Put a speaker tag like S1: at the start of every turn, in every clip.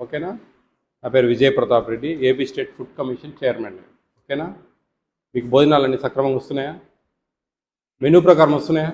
S1: ఓకేనా? నా పేరు Vijay Pratap Reddy AP state food commission chairman. ఓకేనా? మీకు భోజనాలన్నీ సక్రమంగా వస్తున్నాయా? మెనూ ప్రకారం వస్తున్నాయా?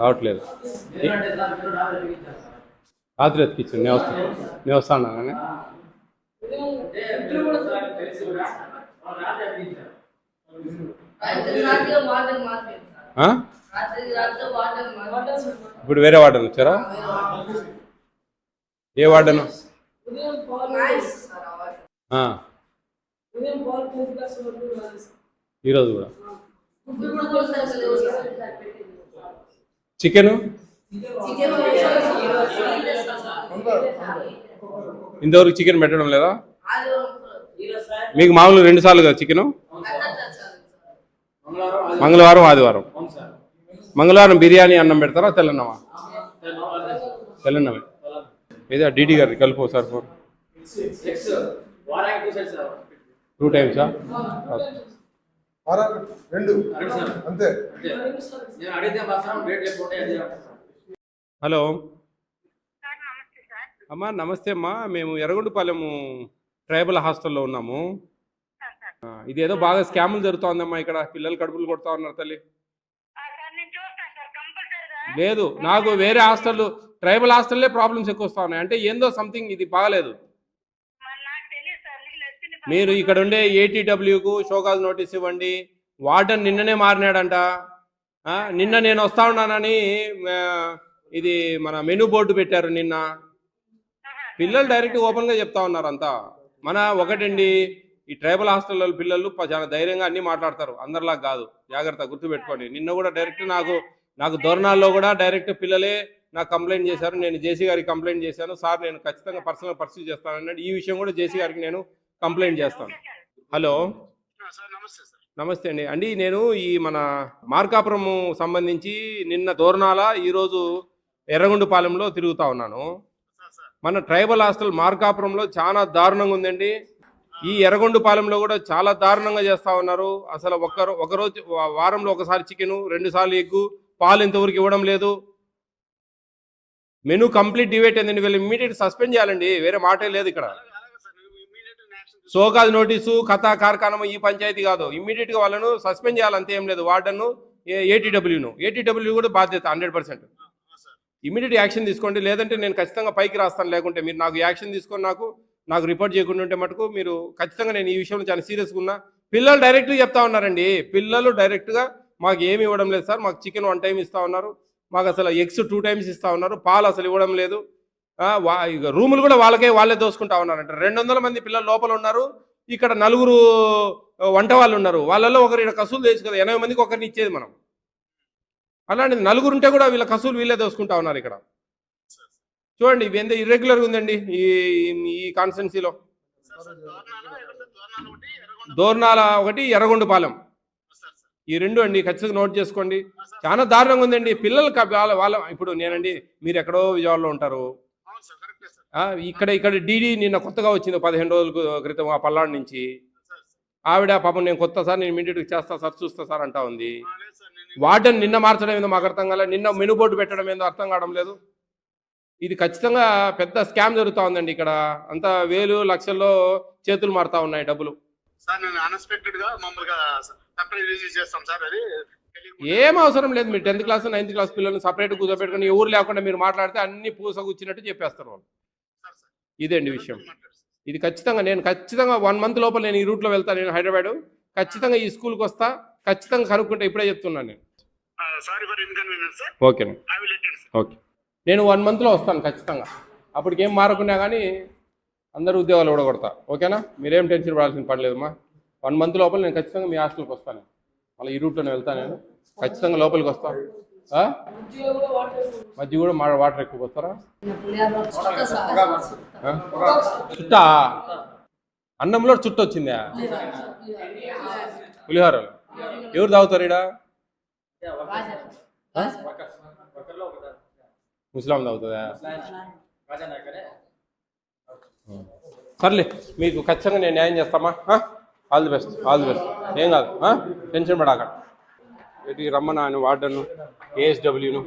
S1: రావట్లేదు. రాత్రి ఎత్తికిచ్చాను నేను వస్తాను నేను వస్తాను కానీ
S2: వాటర్ వాటర్
S1: ఇప్పుడు వేరే వార్డెన్ వచ్చారా? ఏ వార్డెన్. ఈరోజు కూడా చికెను? ఇంతవరకు చికెన్ పెట్టడం లేదా? మీకు మామూలు రెండు సార్లు కదా చికెను? మంగళవారం ఆదివారం. మంగళవారం బిర్యానీ అన్నం పెడతారా తెల్లన్నమా? తెల్లన్నమే. ఏదో? డీటీ గారి కలుపు సార్ ఫోర్. టూ టైమ్సా
S3: రెండు. అంతే.
S1: హలో. అమ్మా నమస్తే అమ్మా. మేము ఎర్రగొండపాలెము ట్రైబల్ హాస్టల్లో ఉన్నాము. ఇదేదో బాగా స్కాములు జరుగుతోందమ్మా ఇక్కడ. పిల్లలు కడుపులు కొడతా ఉన్నారు తల్లి.
S4: సార్ నేను చూస్తాను సార్. కంపల్సరీగా
S1: లేదు నాకు వేరే హాస్టల్ ట్రైబల్ హాస్టల్లే ప్రాబ్లమ్స్ ఎక్కువ వస్తా ఉన్నాయి. అంటే ఏందో సంథింగ్ ఇది బాగలేదు.
S4: మరి
S1: ఇక్కడ ఉండే ఏటీడబ్ల్యూకు షోకాజ్ నోటీస్ ఇవ్వండి. వార్డెన్ నిన్ననే మారినాడంట. నిన్న నేను వస్తా ఉన్నానని ఇది మన మెనూ బోర్డు పెట్టారు నిన్న. పిల్లలు డైరెక్ట్ ఓపెన్గా చెప్తా ఉన్నారు అంతా మన ఒకటండి ఈ ట్రైబల్ హాస్టల్లో పిల్లలు చాలా ధైర్యంగా అన్ని మాట్లాడతారు. అందరిలాగా కాదు. జాగ్రత్త గుర్తుపెట్టుకోండి. నిన్న కూడా డైరెక్ట్ నాకు నాకు దోరణాల్లో కూడా డైరెక్ట్ పిల్లలే నాకు కంప్లైంట్ చేశారు నేను జేసీ గారికి కంప్లైంట్ చేశాను. సార్ నేను ఖచ్చితంగా పర్సనల్ పర్సూ చేస్తానన్నాడు ఈ విషయం కూడా జేసీ గారికి నేను కంప్లైంట్ చేస్తాను. హలో?
S3: సార్ నమస్తే
S1: అండి. అండి నేను ఈ మన మార్కాపురం సంబంధించి నిన్న దోర్నాల ఈరోజు ఎర్రగొండపాలెంలో తిరుగుతా ఉన్నాను. మన ట్రైబల్ హాస్టల్ మార్కాపురంలో చాలా దారుణంగా ఉందండి. ఈ ఎర్రగొండపాలెంలో కూడా చాలా దారుణంగా చేస్తా ఉన్నారు. అసలు ఒక్కరు ఒకరోజు వారంలో ఒకసారి చికెను రెండు సార్లు ఎగ్గు పాలు ఇంతవరకు ఇవ్వడం లేదు. మెనూ కంప్లీట్ డివేట్ అయిందండి వీళ్ళు ఇమ్మీడియట్ సస్పెండ్ చేయాలండి. వేరే మాటే లేదు ఇక్కడ.
S3: ఇమీడియట్
S1: సోకాజ్ నోటీసు కథా కార్ఖానం ఈ పంచాయతీ కాదు. ఇమ్మీడియట్గా వాళ్ళను సస్పెండ్ చేయాలి అంతే ఏం లేదు. వార్డన్ను ఏటీడబ్ల్యూను ఏటీడబ్ల్యూ కూడా బాధ్యత హండ్రెడ్ పర్సెంట్. ఇమీడియట్ యాక్షన్ తీసుకోండి. లేదంటే నేను ఖచ్చితంగా పైకి రాస్తాను. లేకుంటే మీరు నాకు యాక్షన్ తీసుకొని నాకు నాకు రిపోర్ట్ చేయకుండా ఉంటే మటుకు మీరు ఖచ్చితంగా నేను ఈ విషయంలో చాలా సీరియస్గా ఉన్నా. పిల్లలు డైరెక్ట్గా చెప్తా ఉన్నారండి. పిల్లలు డైరెక్ట్గా మాకు ఏమి ఇవ్వడం లేదు సార్. మాకు చికెన్ వన్ టైం ఇస్తా ఉన్నారు. మాకు అసలు ఎగ్స్ టూ టైమ్స్ ఇస్తా ఉన్నారు పాలు అసలు ఇవ్వడం లేదు. రూములు కూడా వాళ్ళకే వాళ్ళే దోసుకుంటా ఉన్నారంట. రెండు వందల మంది పిల్లలు లోపల ఉన్నారు ఇక్కడ నలుగురు వంట వాళ్ళు ఉన్నారు. వాళ్ళల్లో ఒకరు ఇక్కడ కసులు తెచ్చు కదా ఎనభై మందికి ఒకరిని ఇచ్చేది మనం. అలాంటిది నలుగురు ఉంటే కూడా వీళ్ళ కసులు వీళ్ళే దోసుకుంటా ఉన్నారు ఇక్కడ. చూడండి ఇవి ఎంత ఇర్రెగ్యులర్గా ఉందండి ఈ ఈ కాన్స్టెన్సీలో
S3: దోర్నాలు ఒకటి
S1: ఎర్రగొండపాలెం ఈ రెండు అండి ఖచ్చితంగా నోట్ చేసుకోండి. చాలా దారుణంగా ఉందండి. పిల్లలు వాళ్ళ వాళ్ళ ఇప్పుడు నేనండి మీరు ఎక్కడో విజయవాడలో ఉంటారు. ఇక్కడ ఇక్కడ డీడీ నిన్న కొత్తగా వచ్చింది పదిహేను రోజుల క్రితం ఆ పల్నాడు నుంచి. ఆవిడ పాపం నేను కొత్త సార్ నేను ఇమీడియట్గా చేస్తా సార్ చూస్తా సార్ అంటా ఉంది. వార్డెన్ నిన్న మార్చడం ఏందో మాకు అర్థం కాలేదు నిన్న మెను బోర్డు పెట్టడం ఏందో అర్థం కావడం లేదు. ఇది ఖచ్చితంగా పెద్ద స్కామ్ జరుగుతూ ఉందండి ఇక్కడ. అంతా వేలు లక్షల్లో చేతులు మారుతా ఉన్నాయి డబ్బులు.
S3: సార్ నేను అన్ఎక్స్పెక్టెడ్గా మామూలుగా సర్ప్రైజ్ రిలీజ్ చేస్తాం సార్ అది తెలియకుండా.
S1: ఏం అవసరం లేదు మీరు టెన్త్ క్లాస్ నైన్త్ క్లాస్ పిల్లల్ని సపరేట్ కూర్చోబెట్టుకుని ఎవరు లేకుండా మీరు మాట్లాడితే అన్ని పూస కూర్చున్నట్టు చెప్పేస్తారు వాళ్ళు. ఇదేండి విషయం. ఇది ఖచ్చితంగా నేను ఖచ్చితంగా వన్ మంత్ లోపల నేను ఈ రూట్లో వెళ్తాను నేను హైదరాబాద్. ఖచ్చితంగా ఈ స్కూల్కి వస్తా ఖచ్చితంగా కనుక్కుంటే ఇప్పుడే చెప్తున్నాను నేను.
S3: సార్
S1: ఓకే నేను వన్ మంత్లో వస్తాను ఖచ్చితంగా. అప్పటికి మారకున్నా కానీ అందరు ఉద్యోగాలు కూడా కొడతా ఓకేనా మీరేం టెన్షన్ పడాల్సిన పడలేదమ్మా వన్ మంత్ లోపల నేను ఖచ్చితంగా మీ హాస్టల్కి వస్తాను. మళ్ళీ ఈ రూట్లోనే వెళ్తాను నేను. ఖచ్చితంగా లోపలికి వస్తా. మధ్య కూడా మా వాటర్ ఎక్కువ వస్తారా?
S2: చుట్ట
S1: చుట్టా? అన్నంలో చుట్ట వచ్చిందా? పులిహోరలు. ఎవరు తాగుతారు ఇడా ముస్లాం తాగుతుందా? సర్లే మీకు ఖచ్చితంగా నేను న్యాయం చేస్తామా? All the best all the best. ఏం కాదు టెన్షన్ పడాక. ఇటు రమ్మన ఆయన వార్డను ఏఎస్డబ్ల్యూను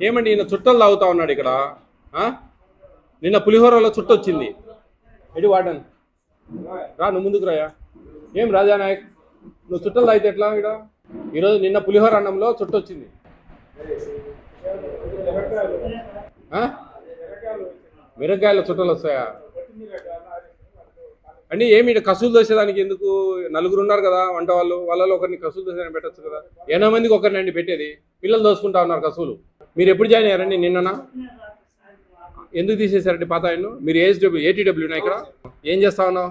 S1: ఏమండి ఈయన చుట్టలు తాగుతా ఉన్నాడు ఇక్కడ నిన్న పులిహోరలో చుట్టు వచ్చింది. ఎడి వార్డన్? రా నువ్వు ముందుకు రాయా. ఏం రాజానాయక్ నువ్వు చుట్టలు తాగితే ఎట్లా ఇక్కడ? ఈరోజు నిన్న పులిహోర అన్నంలో చుట్టు వచ్చింది. ఆ? చుట్టలు వస్తాయా? అంటే ఏమి ఈడ కసులు దోసేదానికి ఎందుకు? నలుగురు ఉన్నారు కదా వంట వాళ్ళు. వాళ్ళలో ఒకరిని కసులు దోసేదానికి పెట్టచ్చు కదా. ఎనభై మందికి ఒకరినండి పెట్టేది. పిల్లలు దోసుకుంటా ఉన్నారు కసులు మీరు ఎప్పుడు జాయిన్ అయ్యారండి నిన్ననా? ఎందుకు తీసేశారండి పాత ఆయన మీరు ఏహెచ్డబ్ల్యూ ఏటీడబ్ల్యూనా ఇక్కడ? ఏం చేస్తా ఉన్నావు?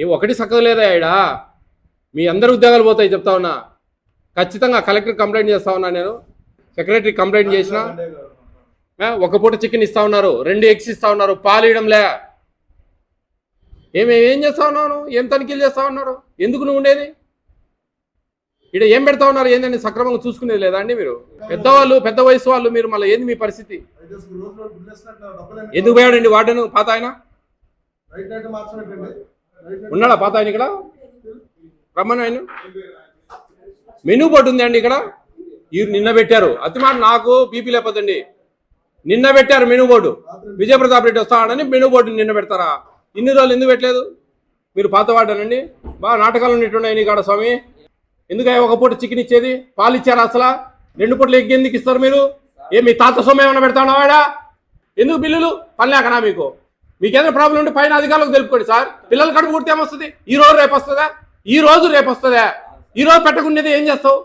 S1: ఏ ఒకటి చక్కగా లేదా ఈడ మీ అందరి ఉద్యోగాలు పోతాయి చెప్తా ఉన్నా. ఖచ్చితంగా కలెక్టర్ కంప్లైంట్ చేస్తా ఉన్నా నేను. సెక్రటరీ కంప్లైంట్ చేసిన. ఒక పూట చికెన్ ఇస్తా ఉన్నారు. రెండు ఎగ్స్ ఇస్తా ఉన్నారు. పాలు ఇవ్వడంలే. ఏమి ఏం చేస్తా ఉన్నావు ఏం తనిఖీలు చేస్తా ఉన్నారు ఎందుకు నువ్వు ఉండేది? ఇక్కడ ఏం పెడతా ఉన్నారు? ఏందని సక్రమంగా చూసుకునేది లేదా అండి మీరు? పెద్దవాళ్ళు పెద్ద వయసు వాళ్ళు మీరు మళ్ళీ ఏంది మీ పరిస్థితి? ఎందుకు పోయాడండి వార్డెన్? పాత ఆయన? ఉన్నాడా పాత ఆయన ఇక్కడ? రమ్మని ఆయన. మెనూ బోర్డు ఉంది అండి ఇక్కడ. ఈ నిన్న పెట్టారు. అతి మాట నాకు బీపీ లేకపోతండి నిన్న పెట్టారు మెనూ బోర్డు. విజయప్రతాప్ రెడ్డి వస్తాడని మెనూ బోర్డు నిన్న పెడతారా? ఇన్ని రోజులు ఎందుకు పెట్టలేదు? మీరు పాత వాడానండి. బాగా నాటకాలు ఉన్నట్టున్నాయి నీ కాడ స్వామి. ఎందుకయ్యా ఒక పూట చికెన్ ఇచ్చేది? పాలు ఇచ్చారా అసలు? రెండు పూటలు ఎగ్ ఎందుకు ఇస్తారు మీరు? ఏ మీ తాత సొమ్ము ఏమైనా పెడతా వాడా ఎందుకు బిల్లులు? పని లేకనా మీకు? మీకేదైనా ప్రాబ్లం ఉంటే పైన అధికారులకు తెలుపుకోండి సార్. పిల్లలు కడుపు కుడితే ఏమొస్తుంది? ఈ రోజు రేపు వస్తుందా? ఈ రోజు రేపు వస్తుందా? ఈ రోజు పెట్టకుండేది ఏం చేస్తావు?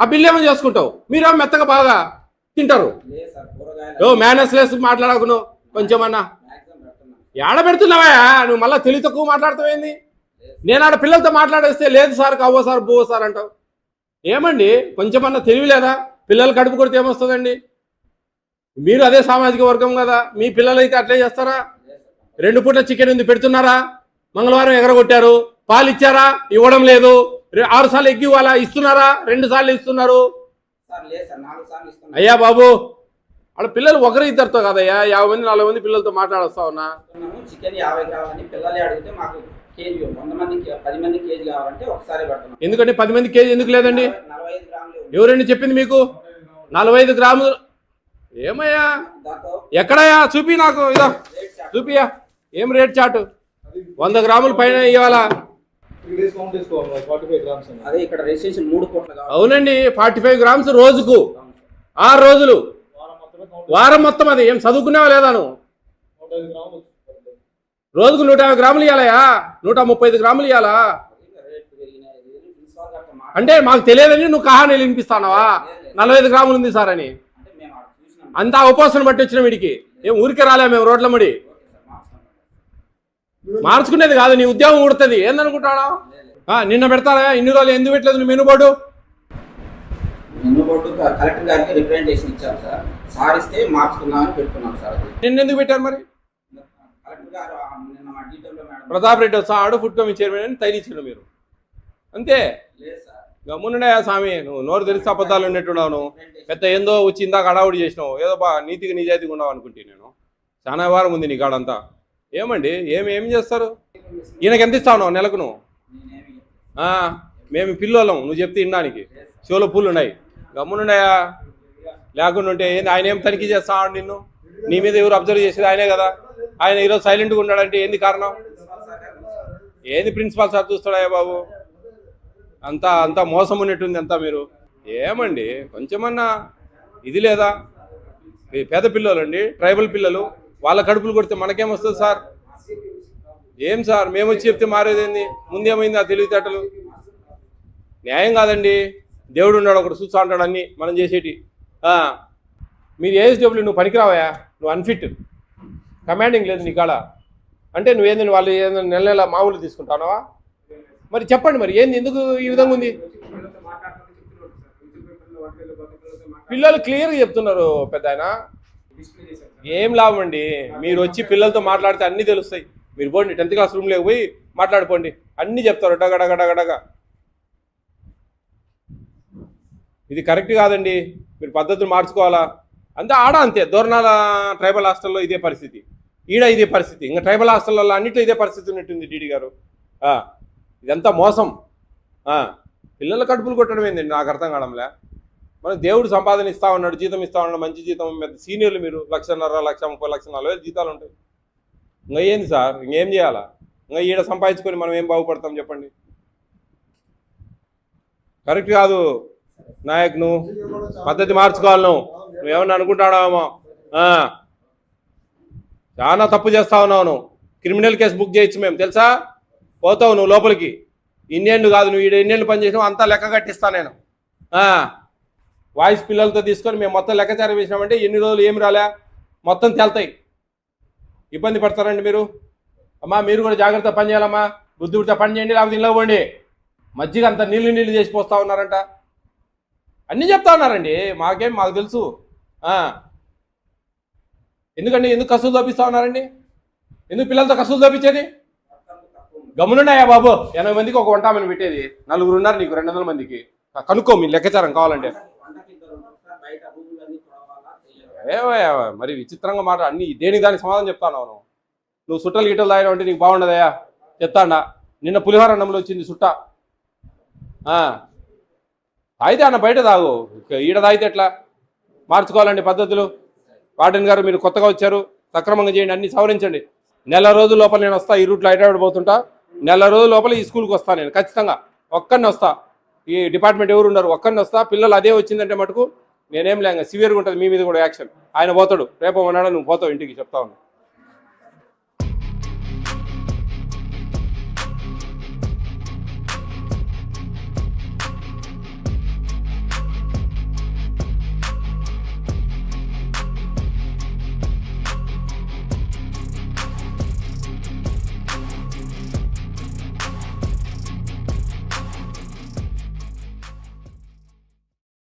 S1: ఆ బిల్లు ఏమో చేసుకుంటావు? మీరేమో మెత్తగా బాగా తింటారు. మేనస్ లెస్ మాట్లాడకు నువ్వు కొంచెమన్నా.
S5: మ్యాక్సిమం పెడుతున్నాం
S1: ఏడ పెడుతున్నావా నువ్వు మళ్ళీ తెలివి తక్కువ మాట్లాడుతావేంది నేను ఆడ పిల్లలతో మాట్లాడేస్తే లేదు సార్ కవ్వ సార్ బువ్వ సార్ అంటావు. ఏమండి? కొంచెమన్నా తెలివి లేదా? పిల్లలు కడుపు కొడితే ఏమొస్తుందండి? మీరు అదే సామాజిక వర్గం కదా మీ పిల్లలు అయితే అట్లే చేస్తారా? రెండు పూట్ల చికెన్ ఉంది పెడుతున్నారా? మంగళవారం ఎగరగొట్టారు. పాలు ఇచ్చారా? ఇవ్వడం లేదు. ఆరు సార్లు ఎగ్గి ఇవ్వాలా? ఇస్తున్నారా? రెండు సార్లు ఇస్తున్నారు. అయ్యా బాబు వాళ్ళ పిల్లలు ఒకరు ఇద్దరితో కాదయ్యా. యాభై మంది నలభై మంది పిల్లలతో మాట్లాడొస్తా ఉన్నా.
S5: చికెన్ యాభై కావాలని పిల్లలే అడిగితే మాకు కేజీ వంద మందికి పది మంది కేజీ కావాలంటే ఒకసారి పెడుతున్నాం
S1: ఎందుకంటే పది మంది కేజీ ఎందుకు లేదండి. ఎవరండి చెప్పింది మీకు? నలభై ఐదు గ్రాములు. ఏమయ్యా? ఎక్కడయ్యా? చూపి నాకు ఇదో.
S5: రేట్ చార్ట్
S1: చూపియా ఏం రేట్ చాటు? వంద గ్రాముల పైన ఇవ్వాలా
S5: అదే ఇక్కడ రిజిస్ట్రేషన్ మూడు కోట్ల కావాలి.
S1: అవునండి ఫార్టీ ఫైవ్ గ్రామ్స్ రోజుకు. ఆరు రోజులు. వారం మొత్తం అది. ఏం చదువుకునేవా లేదా నువ్వు? రోజుకు నూట యాభై గ్రాములు ఇవ్వాలయా నూట ముప్పై ఐదు గ్రాములు ఇవ్వాలా అంటే మాకు తెలియదని నువ్వు కహాని వినిపిస్తానవా? నలభై ఐదు గ్రాములు ఉంది సార్ అని. అంతా ఉపవాసం బట్టి వచ్చిన వీడికి. ఏం ఊరికే రాలే మేము రోడ్ల ముడి. మార్చుకునేది కాదు నీ ఉద్యోగం ఉడుతుంది ఏందనుకుంటాడా నిన్న పెడతారా? ఇన్ని రోజులు ఎందుకు పెట్టలేదు నువ్వు మెనుబోర్డు
S5: నిన్న బోర్డు కలెక్టర్ గారికి రిప్రజెంటేషన్ ఇచ్చాం సార్. సార్ ఇస్తే మార్చుకుందామని పెట్టుకున్నాం సార్ అది.
S1: నిన్న ఎందుకు పెట్టారు మరి?
S5: కలెక్టర్ గారు ఆ నిన్న మా డీటెయిల్లో మేడం
S1: ప్రతాప్ రెడ్డి వస్తాడు ఫుడ్ కమిటీ చైర్మన్ అని తైనిచ్చిన మీరు. అంతే?
S5: లేదు సార్.
S1: గమ్మునుండే స్వామి? నువ్వు నోరు తెలిసి అబద్ధాలు ఉన్నట్టున్నావు పెద్ద ఏందో వచ్చి ఇందాక హడావుడి చేసినావు. ఏదో బా నీతిగా నిజాయితీగా ఉన్నావు అనుకుంటే నేను. చాలా వారం ఉంది నీ కాడంతా. ఏమండి? ఏమి ఏం చేస్తారు? ఈయనకి ఎంత ఇస్తావు నెలకు నువ్వు? మేము పిల్లోళ్ళం. నువ్వు చెప్తే ఇన్నానికి. చెవులో పూలు ఉన్నాయి. గమ్మునున్నాయా? లేకుండా ఉంటే ఏంది? ఆయన ఏం తనిఖీ చేస్తాడు నిన్ను? నీ మీద ఎవరు అబ్జర్వ్ చేసేది ఆయనే కదా? ఆయన ఈరోజు సైలెంట్గా ఉన్నాడంటే ఏంది కారణం? ఏంది ప్రిన్సిపాల్ సార్ చూస్తాడా బాబు? అంతా అంతా మోసం ఉన్నట్టుంది అంతా మీరు. ఏమండి? కొంచెమన్నా ఇది లేదా? పేద పిల్లలు అండి ట్రైబల్ పిల్లలు వాళ్ళ కడుపులు కొడితే మనకేమొస్తుంది సార్? ఏం సార్? మేము వచ్చి చెప్తే మారేదేంది? ముందేమైంది ఆ తెలివితేటలు? న్యాయం కాదండి. దేవుడు ఉన్నాడు ఒకడు చూస్తా ఉంటాడు అన్ని మనం చేసేటి. మీరు ఏఎస్డబ్ల్యూ నువ్వు పనికిరావయా నువ్వు అన్ఫిట్ కమాండింగ్ లేదు నీ కాడ. అంటే నువ్వేందని వాళ్ళు ఏదైనా నెల నెల మామూలు తీసుకుంటావా మరి చెప్పండి మరి ఏంది ఎందుకు ఈ విధంగా ఉంది? పిల్లలు క్లియర్గా చెప్తున్నారు పెద్ద ఆయన. ఏం లాభం అండి? మీరు వచ్చి పిల్లలతో మాట్లాడితే అన్నీ తెలుస్తాయి. మీరు పోండి టెన్త్ క్లాస్ రూమ్లోకి పోయి మాట్లాడుకోండి. అన్నీ చెప్తారు డగడగడగడగా ఇది కరెక్ట్ కాదండి. మీరు పద్ధతులు మార్చుకోవాలా? అంతే ఆడ అంతే. దూరణాల ట్రైబల్ హాస్టల్లో ఇదే పరిస్థితి. ఈడ ఇదే పరిస్థితి. ఇంకా ట్రైబల్ హాస్టల్లో అన్నింటిలో ఇదే పరిస్థితి ఉన్నట్టుంది డీడీ గారు. ఇదంతా మోసం. పిల్లల కడుపులు కొట్టడం ఏందండి నాకు అర్థం కావడంలే? మనం దేవుడు సంపాదన ఇస్తా ఉన్నాడు జీతం ఇస్తా ఉన్నాడు మంచి జీతం పెద్ద సీనియర్లు మీరు లక్షన్నర లక్ష ముప్పై లక్ష నలభై వేలు జీతాలు ఉంటాయి. ఇంకా ఏంది సార్? ఇంకేం చేయాలా? ఇంకా ఈడ సంపాదించుకొని మనం ఏం బాగుపడతాం చెప్పండి? కరెక్ట్ కాదు. నాయక్ నువ్వు పద్ధతి మార్చుకోవాలి నువ్వు నువ్వేమన్నా అనుకుంటాడామో ఆ. చాలా తప్పు చేస్తా ఉన్నావు నువ్వు. క్రిమినల్ కేసు బుక్ చేయొచ్చు మేము తెలుసా? పోతావు నువ్వు లోపలికి. ఇన్నేళ్ళు కాదు నువ్వు ఈడ ఎన్నేళ్ళు పని చేసినావు అంతా లెక్క కట్టిస్తా నేను. వాయిస్ పిల్లలతో తీసుకొని మేము మొత్తం లెక్కచారం వేసినామంటే ఎన్ని రోజులు ఏమి రాలే? మొత్తం తేల్తాయి. ఇబ్బంది పడతారండి మీరు? అమ్మా మీరు కూడా జాగ్రత్త పని చేయాలమ్మా. బుద్ధి పని చేయండి లేకపోతే ఇంట్లో పోండి. మజ్జిగ అంత నీళ్ళు నీళ్ళు చేసి పోస్తా ఉన్నారంట. అన్నీ చెప్తా ఉన్నారండి. మాకేం మాకు తెలుసు. ఎందుకండి? ఎందుకు కసులు తప్పిస్తా ఉన్నారండి? ఎందుకు పిల్లలతో కసులు తప్పించేది గమ్మునున్నాయా బాబు? ఎనభై మందికి ఒక వంటామని పెట్టేది. నలుగురు ఉన్నారు నీకు రెండు వందల మందికి. కనుక్కో మీ లెక్కచారం కావాలంటే. మరి విచిత్రంగా మాట అన్ని దేనికి దానికి సమాధానం చెప్తాను నువ్వు? నువ్వు సుట్టలు గిట్టలు తాగిన అంటే నీకు బాగుండదయ్యా? చెప్తాడా నిన్న పులిహోర అన్నంలో వచ్చింది సుట్ట. అయితే తాగితే అన్న బయట తాగు. ఈడ తాగితే ఎట్లా? మార్చుకోవాలండి పద్ధతులు. వార్డెన్ గారు మీరు కొత్తగా వచ్చారు. సక్రమంగా చేయండి అన్ని సవరించండి. నెల రోజుల లోపల నేను వస్తా ఈ రూట్లో హైదరాబాద్ పోతుంటా. నెల రోజుల లోపల ఈ స్కూల్కి వస్తాను నేను ఖచ్చితంగా. ఒక్కడిని వస్తా. ఈ డిపార్ట్మెంట్ ఎవరు ఉన్నారు ఒక్కడిని వస్తా. పిల్లలు అదే వచ్చిందంటే మటుకు నేనేం లేక సివియర్గా ఉంటుంది మీ మీద కూడా యాక్షన్. ఆయన పోతాడు రేపు ఉన్నాడు నువ్వు పోతావు ఇంటికి చెప్తా ఉన్నా.